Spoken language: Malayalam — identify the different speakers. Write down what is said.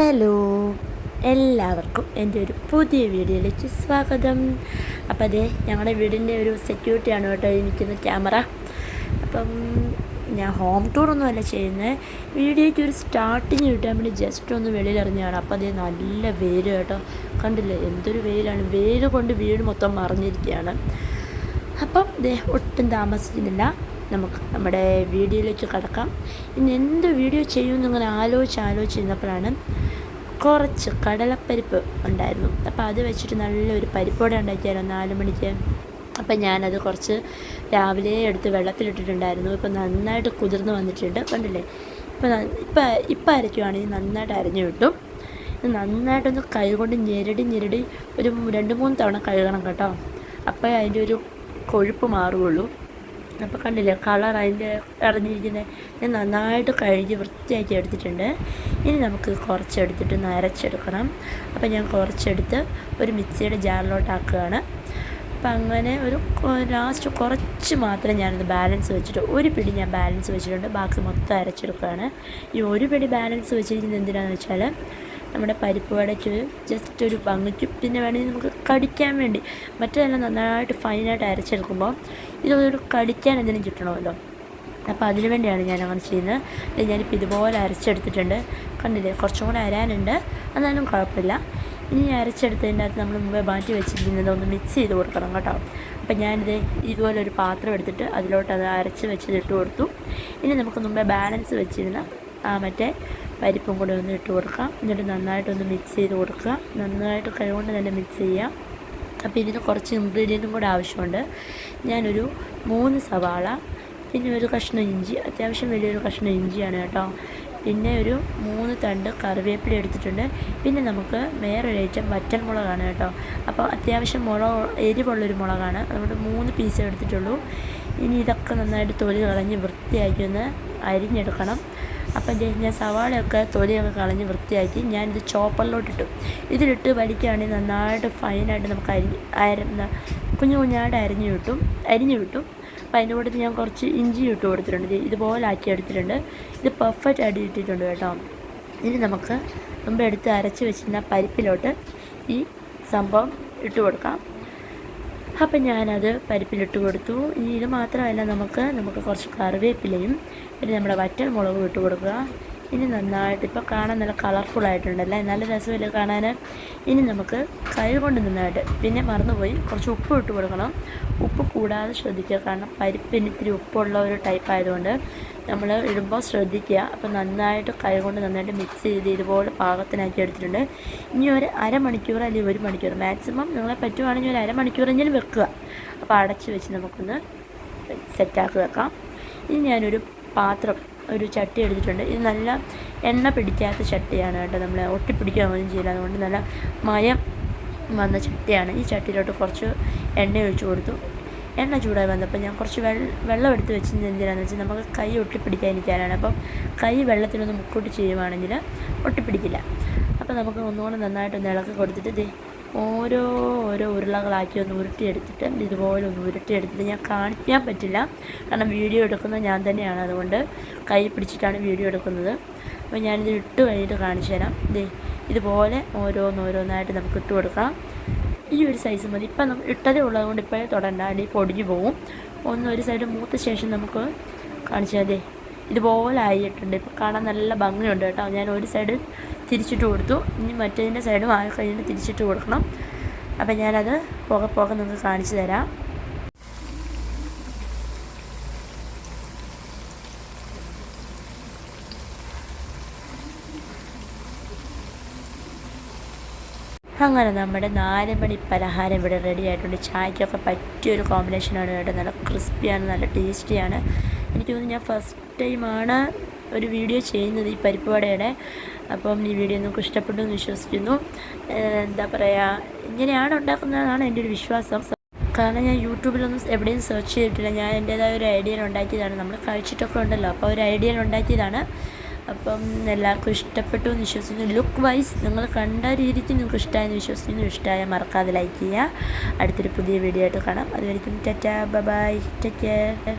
Speaker 1: ഹലോ എല്ലാവർക്കും എന്റെ ഒരു പുതിയ വീഡിയോയിലേക്ക് സ്വാഗതം. അപ്പം അതെ ഞങ്ങളുടെ വീടിന്റെ ഒരു സെക്യൂരിറ്റിയാണ് കേട്ടോ നിൽക്കുന്ന ക്യാമറ അപ്പം ഞാൻ ഹോം ടൂറൊന്നുമല്ല ചെയ്യുന്നത് വീഡിയോയ്ക്ക് ഒരു സ്റ്റാർട്ടിങ് കിട്ടാൻ വേണ്ടി ജസ്റ്റ് ഒന്ന് വെളിയിലിറങ്ങിയാണ് അപ്പം അതേ നല്ല വെയിൽ കേട്ടോ. കണ്ടില്ലേ എന്തൊരു വെയിലാണ്. വെയിൽ കൊണ്ട് വീട് മൊത്തം മറിഞ്ഞിരിക്കുകയാണ്. അപ്പം ദേ ഒട്ടും താമസിക്കുന്നില്ല. നമുക്ക് നമ്മുടെ വീഡിയോയിലേക്ക് കടക്കാം. ഇനി എന്ത് വീഡിയോ ചെയ്യുമെന്ന് ഇങ്ങനെ ആലോചിച്ച് ആലോചിച്ചിരുന്നപ്പോഴാണ് കുറച്ച് കടലപ്പരിപ്പ് ഉണ്ടായിരുന്നു. അപ്പോൾ അത് വെച്ചിട്ട് നല്ലൊരു പരിപ്പോടെ ഉണ്ടാക്കിയാലോ നാല് മണിക്ക്. അപ്പം ഞാനത് കുറച്ച് രാവിലെ എടുത്ത് വെള്ളത്തിലിട്ടിട്ടുണ്ടായിരുന്നു. ഇപ്പം നന്നായിട്ട് കുതിർന്ന് വന്നിട്ടുണ്ട്. കണ്ടില്ലേ? ഇപ്പം ഇപ്പം ഇപ്പം അരയ്ക്കുവാണെങ്കിൽ നന്നായിട്ട് അരഞ്ഞു കിട്ടും. നന്നായിട്ടൊന്ന് കൈ കൊണ്ട് ഞെരടി ഞെരടി ഒരു രണ്ട് മൂന്ന് തവണ കഴുകണം കേട്ടോ. അപ്പോൾ അതിന്റെ ഒരു കൊഴുപ്പ് മാറുകയുള്ളൂ. അപ്പോൾ കണ്ടില്ലേ കളർ അതിന്റെ ഇറങ്ങിയിരിക്കുന്നത് ഞാൻ നന്നായിട്ട് കഴുകി വൃത്തിയാക്കി എടുത്തിട്ടുണ്ട്. ഇനി നമുക്ക് കുറച്ചെടുത്തിട്ട് നരച്ചെടുക്കണം. അപ്പോൾ ഞാൻ കുറച്ചെടുത്ത് ഒരു മിക്സിയുടെ ജാറിലോട്ട് ആക്കുകയാണ്. അപ്പം അങ്ങനെ ഒരു ലാസ്റ്റ് കുറച്ച് മാത്രം ഞാനത് ബാലൻസ് വെച്ചിട്ട് ഒരു പിടി ഞാൻ ബാലൻസ് വെച്ചിട്ടുണ്ട്. ബാക്കി മൊത്തം അരച്ചെടുക്കുകയാണ്. ഈ ഒരു പിടി ബാലൻസ് വെച്ചിരിക്കുന്നത് എന്തിനാണെന്ന് വെച്ചാൽ നമ്മുടെ പരിപ്പ് വടയ്ക്ക് ജസ്റ്റ് ഒരു ഭംഗിക്ക് പിന്നെ വേണമെങ്കിൽ നമുക്ക് കടിക്കാൻ വേണ്ടി മറ്റേതെല്ലാം നന്നായിട്ട് ഫൈനായിട്ട് അരച്ചെടുക്കുമ്പോൾ ഇതൊരു കടിക്കാൻ എന്തെങ്കിലും കിട്ടണമല്ലോ. അപ്പോൾ അതിനു വേണ്ടിയാണ് ഞാൻ അങ്ങനെ ചെയ്യുന്നത്. ഞാനിപ്പോൾ ഇതുപോലെ അരച്ചെടുത്തിട്ടുണ്ട്. കണ്ടില്ലേ? കുറച്ചും കൂടെ അരാനുണ്ട്. എന്നാലും കുഴപ്പമില്ല. ഇനി അരച്ചെടുത്തതിന്റെ അകത്ത് നമ്മൾ മുമ്പേ മാറ്റി വെച്ചിരിക്കുന്നത് ഒന്ന് മിക്സ് ചെയ്ത് കൊടുക്കണം കേട്ടോ. അപ്പം ഞാനിത് ഇതുപോലെ ഒരു പാത്രം എടുത്തിട്ട് അതിലോട്ട് അത് അരച്ച് വെച്ചിട്ട് കൊടുത്തു. ഇനി നമുക്ക് മുമ്പേ ബാലൻസ് വെച്ചിരുന്ന ആ മറ്റേ പരിപ്പും കൂടെ ഒന്ന് ഇട്ട് കൊടുക്കാം. എന്നിട്ട് നന്നായിട്ടൊന്ന് മിക്സ് ചെയ്ത് കൊടുക്കുക. നന്നായിട്ട് കൈകൊണ്ട് തന്നെ മിക്സ് ചെയ്യാം അപ്പോൾ ഇതിന് കുറച്ച് ഇൻഗ്രീഡിയന്റും കൂടെ ആവശ്യമുണ്ട്. ഞാനൊരു മൂന്ന് സവാള പിന്നെ ഒരു കഷ്ണം ഇഞ്ചി അത്യാവശ്യം വലിയൊരു കഷ്ണം ഇഞ്ചിയാണ് കേട്ടോ. പിന്നെ ഒരു മൂന്ന് തണ്ട് കറിവേപ്പില എടുത്തിട്ടുണ്ട്. പിന്നെ നമുക്ക് വേറൊരു ഐറ്റം വറ്റൽ മുളകാണ് കേട്ടോ. അപ്പോൾ അത്യാവശ്യം മുളക് എരിവുള്ളൊരു മുളകാണ്. അതുകൊണ്ട് മൂന്ന് പീസ് എടുത്തിട്ടുള്ളൂ. ഇനി ഇതൊക്കെ നന്നായിട്ട് തൊലി കളഞ്ഞ് വൃത്തിയാക്കി ഒന്ന് അരിഞ്ഞെടുക്കണം. അപ്പം ഞാൻ സവാളയൊക്കെ തൊലിയൊക്കെ കളഞ്ഞ് വൃത്തിയാക്കി ഞാനിത് ചോപ്പറിലോട്ടിട്ടു. ഇതിലിട്ട് വലിക്കുകയാണെങ്കിൽ നന്നായിട്ട് ഫൈനായിട്ട് നമുക്ക് അരി അര കുഞ്ഞു കുഞ്ഞായിട്ട് അരിഞ്ഞു കിട്ടും അരിഞ്ഞു കിട്ടും. അപ്പം അതിന്റെ കൂടെ ഞാൻ കുറച്ച് ഇഞ്ചി ഇട്ട് കൊടുത്തിട്ടുണ്ട്. ഇതുപോലെ ആക്കി എടുത്തിട്ടുണ്ട്. ഇത് പെർഫെക്റ്റ് ആയിട്ട് ഇട്ടിട്ടുണ്ട് കേട്ടോ. ഇനി നമുക്ക് മുമ്പ് എടുത്ത് അരച്ച് വെച്ചിരുന്ന പരിപ്പിലോട്ട് ഈ സംഭവം ഇട്ട് കൊടുക്കാം. അപ്പം ഞാനത് പരിപ്പിലിട്ട് കൊടുത്തു. ഇനി ഇത് മാത്രമല്ല നമുക്ക് നമുക്ക് കുറച്ച് കറിവേപ്പിലയും പിന്നെ നമ്മുടെ വറ്റൽ മുളകും ഇട്ട് കൊടുക്കുക. ഇനി നന്നായിട്ട് ഇപ്പോൾ കാണാൻ നല്ല കളർഫുൾ ആയിട്ടുണ്ടല്ലേ? നല്ല രസമില്ല കാണാൻ ഇനി നമുക്ക് കൈ കൊണ്ട് നന്നായിട്ട് പിന്നെ മറന്നുപോയി കുറച്ച് ഉപ്പ് ഇട്ട് കൊടുക്കണം. ഉപ്പ് കൂടാതെ ശ്രദ്ധിക്കുക. കാരണം പരിപ്പിന് ഇത്തിരി ഉപ്പുള്ള ഒരു ടൈപ്പ് ആയതുകൊണ്ട് നമ്മൾ ഇടുമ്പോൾ ശ്രദ്ധിക്കുക. അപ്പോൾ നന്നായിട്ട് കൈ കൊണ്ട് നന്നായിട്ട് മിക്സ് ചെയ്ത് ഇതുപോലെ പാകത്തിനാക്കി എടുത്തിട്ടുണ്ട്. ഇനി ഒരു അരമണിക്കൂർ അല്ലെങ്കിൽ ഒരു മണിക്കൂർ മാക്സിമം നിങ്ങളെ പറ്റുവാണെങ്കിൽ ഒരു അരമണിക്കൂറെങ്കിലും വെക്കുക. അപ്പോൾ അടച്ച് വെച്ച് നമുക്കൊന്ന് സെറ്റാക്കി വെക്കാം. ഇനി ഞാനൊരു പാത്രം ഒരു ചട്ടി എടുത്തിട്ടുണ്ട്. ഇത് നല്ല എണ്ണ പിടിക്കാത്ത ചട്ടിയാണ് കേട്ടോ നമ്മൾ ഒട്ടിപ്പിടിക്കാൻ ഒന്നും ചെയ്യില്ല. അതുകൊണ്ട് നല്ല മയം വന്ന ചട്ടിയാണ്. ഈ ചട്ടിയിലോട്ട് കുറച്ച് എണ്ണ ഒഴിച്ചു കൊടുത്തു. എണ്ണ ചൂടായി വന്നപ്പോൾ ഞാൻ കുറച്ച് വെള്ളം എടുത്ത് വെച്ചത് എന്തിനാണെന്ന് വെച്ചാൽ നമുക്ക് കൈ ഒട്ടിപ്പിടിക്കാതിരിക്കാനാണ് അപ്പം കൈ വെള്ളത്തിലൊന്ന് മുക്കോട്ട് ചെയ്യുവാണെങ്കിൽ ഒട്ടിപ്പിടിക്കില്ല. അപ്പോൾ നമുക്ക് ഒന്നുകൂടെ നന്നായിട്ടൊന്ന് ഇളക്കി കൊടുത്തിട്ട് ഇത് ഓരോ ഓരോ ഉരുളകളാക്കി ഒന്ന് ഉരുട്ടിയെടുത്തിട്ട് ഇതുപോലെ ഒന്ന് ഉരുട്ടിയെടുത്തിട്ട് ഞാൻ കാണിക്കാൻ പറ്റില്ല. കാരണം വീഡിയോ എടുക്കുന്നത് ഞാൻ തന്നെയാണ്. അതുകൊണ്ട് കൈ പിടിച്ചിട്ടാണ് വീഡിയോ എടുക്കുന്നത്. അപ്പോൾ ഞാനിത് ഇട്ട് കഴിഞ്ഞിട്ട് കാണിച്ചു തരാം ഇതേ ഇതുപോലെ ഓരോന്നോരോന്നായിട്ട് നമുക്ക് ഇട്ട് കൊടുക്കാം. ഈ ഒരു സൈസ് മതി. ഇപ്പം നമ്മൾ ഇട്ടതേ ഉള്ളതുകൊണ്ട് ഇപ്പോഴേ തൊടണ്ട. അല്ലെങ്കിൽ പൊടിഞ്ഞു പോകും ഒന്ന് ഒരു സൈഡ് മൂത്ത ശേഷം നമുക്ക് കാണിച്ചാൽ മതി ഇതുപോലെ ആയിട്ടുണ്ട്. ഇപ്പോൾ കാണാൻ നല്ല ഭംഗിയുണ്ട് കേട്ടോ. ഞാൻ ഒരു സൈഡ് തിരിച്ചിട്ട് കൊടുത്തു. ഇനി മറ്റേതിന്റെ സൈഡും ആ കഴിഞ്ഞിട്ട് തിരിച്ചിട്ട് കൊടുക്കണം. അപ്പം ഞാനത് പോകെ പോകെ നിങ്ങൾക്ക് കാണിച്ചു തരാം. അങ്ങനെ നമ്മുടെ നാല് മണി പലഹാരം ഇവിടെ റെഡി ആയിട്ടുണ്ട്. ചായക്കൊക്കെ പറ്റിയൊരു കോമ്പിനേഷനാണ് കേട്ടോ. നല്ല ക്രിസ്പിയാണ് നല്ല ടേസ്റ്റിയാണ് എനിക്ക് തോന്നുന്നു ഞാൻ ഫസ്റ്റ് ടൈമാണ് ഒരു വീഡിയോ ചെയ്യുന്നത് ഈ പരിപ്പ് വടയുടെ അപ്പം ഈ വീഡിയോ നിങ്ങൾക്ക് ഇഷ്ടപ്പെട്ടു എന്ന് വിശ്വസിക്കുന്നു. എന്താ പറയുക ഇങ്ങനെയാണ് ഉണ്ടാക്കുന്നതാണ് എന്റെ ഒരു വിശ്വാസം. കാരണം ഞാൻ യൂട്യൂബിലൊന്നും എവിടെയും സെർച്ച് ചെയ്തിട്ടില്ല. ഞാൻ എന്റേതായ ഒരു ഐഡിയയിൽ ഉണ്ടാക്കിയതാണ്. നമ്മൾ കഴിച്ചിട്ടൊക്കെ ഉണ്ടല്ലോ. അപ്പോൾ ഒരു ഐഡിയയിൽ ഉണ്ടാക്കിയതാണ്. അപ്പം എല്ലാവർക്കും ഇഷ്ടപ്പെട്ടു എന്ന് വിശ്വസിക്കുന്നു. ലുക്ക് വൈസ് നിങ്ങൾ കണ്ട രീതിക്ക് നിങ്ങൾക്ക് ഇഷ്ടമായെന്ന് വിശ്വസിക്കുന്നു. ഇഷ്ടമായ മറക്കാതെ ലൈക്ക് ചെയ്യുക. അടുത്തൊരു പുതിയ വീഡിയോ ആയിട്ട് കാണാം. അതുവരെയും ടാറ്റ ബൈ ടേക്ക് കെയർ